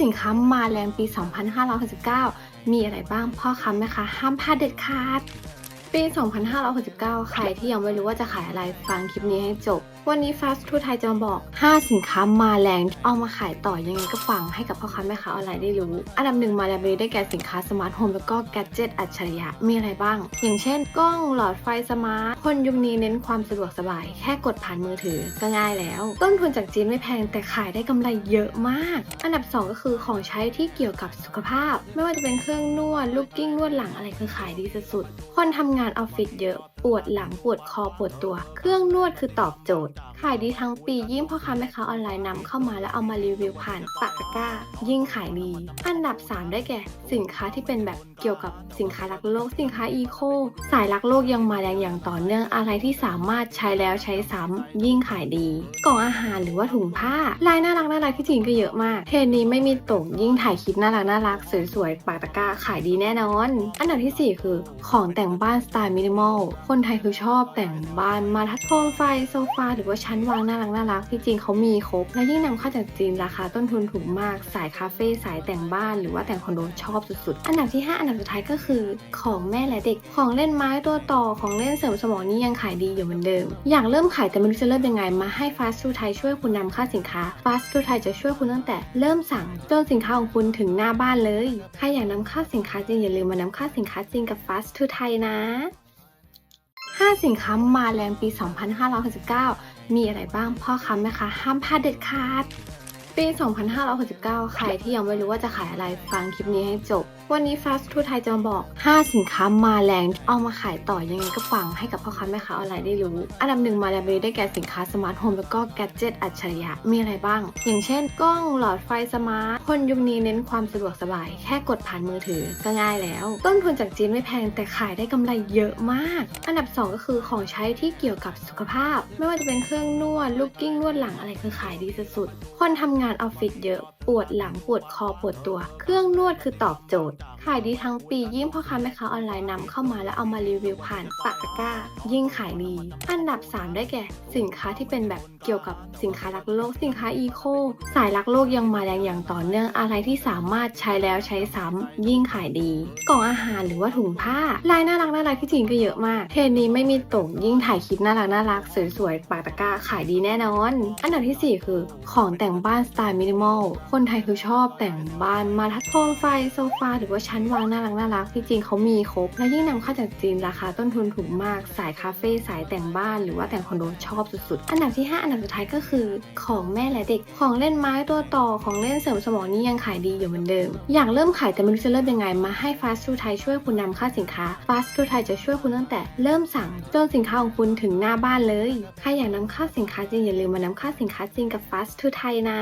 สินค้ามาแรงปี 2569 มีอะไรบ้างพ่อค้าแม่ค้าห้ามพลาดเด็ดขาด ปี 2569 ใครที่ยังไม่รู้ว่าจะขายอะไรฟังคลิปนี้ให้จบวันนี้ Fast to ไทยจะมาบอก 5 สินค้ามาแรงเอามาขายต่อยังไงก็ฟังให้กับพ่อค้าแม่ค้าออนไลน์ได้รู้ อันดับหนึ่งมาแรงนี้ได้แก่สินค้าสมาร์ทโฮมแล้วก็แกจิตอัจฉริยะมีอะไรบ้าง อย่างเช่น กล้องหลอดไฟสมาร์ท คนยุคนี้เน้นความสะดวกสบาย แค่กดผ่านมือถือก็ง่ายแล้ว ต้นทุนจากจีนไม่แพงแต่ขายได้กำไรเยอะมาก อันดับ 2 ก็คือของใช้ที่เกี่ยวกับสุขภาพ ไม่ว่าจะเป็นเครื่องนวดลูกกิ้งนวดหลังอะไรคือขายดีสุดๆคนทำงานออฟฟิศเยอะ ปวดหลังปวดคอปวดตัว เครื่องนวดคือตอบโจทย์ ขายดีทั้งปียิ่งพ่อค้าแม่ค้าออนไลน์นำเข้ามาแล้วเอามารีวิวผ่านปากตะก้า ยิ่งขายดี อันดับ 3 ได้แก่ สินค้าที่เป็นแบบเกี่ยวกับสินค้ารักโลก สินค้าอีโคสายรักโลกยังมาแรงอย่างต่อเนื่องอะไรที่สามารถใช้แล้วใช้ซ้ำยิ่งขายดี กล่องอาหารหรือว่าถุงผ้าลายน่ารักน่ารักที่จีนก็เยอะมาก เทรนนี้ไม่มีตกยิ่งถ่ายคลิปน่ารักน่ารักสวยๆปากตะก้าขายดีแน่นอน อันดับทีสี่4 คือ ของแต่งบ้านสไตล์มินิมอลคนไทยคือชอบแต่งบ้านมาทัดโคมไฟโซฟาหรือว่าชั้นวางน่ารักน่ารักที่จริงเขามีครบ และยิ่งนำเข้าจากจีนราคาต้นทุนถูกมาก สายคาเฟ่สายแต่งบ้านหรือว่าแต่งคอนโดชอบสุดๆ อันดับที่ 5 อันดับสุดท้ายก็คือของแม่และเด็ก ของเล่นไม้ตัวต่อของเล่นเสริมสมองนี่ยังขายดีอยู่เหมือนเดิม อยากเริ่มขายแต่ไม่รู้จะเริ่มยังไงมาให้ Fast to Thai ช่วยคุณนำเข้าสินค้า Fast to Thai จะช่วยคุณตั้งแต่เริ่มสั่งจนสินค้าของคุณถึงหน้าบ้านเลยใครอยากนำเข้าสินค้าจริงอย่าลืมมานำเข้าสินค้าจริงกับ Fast to Thai นะ 5 สินค้ามาแรงปี 2569 มีอะไรบ้างพ่อค้าแม่ค้าห้ามพลาดเด็ดขาด ปี 2569 ใครที่ยังไม่รู้ว่าจะขายอะไรฟังคลิปนี้ให้จบ วันนี้ Fast to ไทยจะมาบอก 5 สินค้ามาแรงเอามาขายต่อยังไงก็ฟังให้กับพ่อค้าแม่ค้าออนไลน์ได้รู้ อันดับหนึ่งมาแรงนี้ได้แก่สินค้าสมาร์ทโฮมแล้วก็แกดเจิตอัจฉริยะมีอะไรบ้าง อย่างเช่น กล้องหลอดไฟสมาร์ท คนยุคนี้เน้นความสะดวกสบาย แค่กดผ่านมือถือก็ง่ายแล้ว ต้นทุนจากจีนไม่แพงแต่ขายได้กำไรเยอะมาก อันดับ 2 ก็คือของใช้ที่เกี่ยวกับสุขภาพ ไม่ว่าจะเป็นเครื่องนวดลูกกิ้งนวดหลังอะไรคือขายดีสุดๆคนทำงานออฟฟิศเยอะ ปวดหลังปวดคอปวดตัว เครื่องนวดคือตอบโจทย์ ขายดีทั้งปียิ่งพ่อค้าแม่ค้าออนไลน์นำเข้ามาแล้วเอามารีวิวผ่านปากตะก้า ยิ่งขายดี อันดับ 3 ได้แก่ สินค้าที่เป็นแบบเกี่ยวกับสินค้ารักโลก สินค้าอีโคสายรักโลกยังมาแรงอย่างต่อเนื่องอะไรที่สามารถใช้แล้วใช้ซ้ำยิ่งขายดี กล่องอาหารหรือว่าถุงผ้าลายน่ารักน่ารักที่จีนก็เยอะมากเทรนนี้ไม่มีตกยิ่งถ่ายคลิปน่ารักน่ารักสวยๆปากตะก้าขายดีแน่นอน อันดับทีสี่4 คือ ของแต่งบ้านสไตล์มินิมอลคนนไทยคือชอบแต่งบ้านมาทัดโคมไฟโซฟาหรือว่าชั้นวางน่ารักน่ารักที่จริงเขามีครบ และยิ่งนำเข้าจากจีนราคาต้นทุนถูกมาก สายคาเฟ่สายแต่งบ้านหรือว่าแต่งคอนโดชอบสุดๆ อันดับที่ 5 อันดับสุดท้ายก็คือของแม่และเด็ก ของเล่นไม้ตัวต่อของเล่นเสริมสมองนี่ยังขายดีอยู่เหมือนเดิม อยากเริ่มขายแต่ไม่รู้จะเริ่มยังไงมาให้ Fast to Thai ช่วยคุณนำเข้าสินค้า Fast to Thai จะช่วยคุณตั้งแต่เริ่มสั่งจนสินค้าของคุณถึงหน้าบ้านเลย ใครอยากนำเข้าสินค้าจริงอย่าลืมมานำเข้าสินค้าจริงกับ Fast to Thai นะ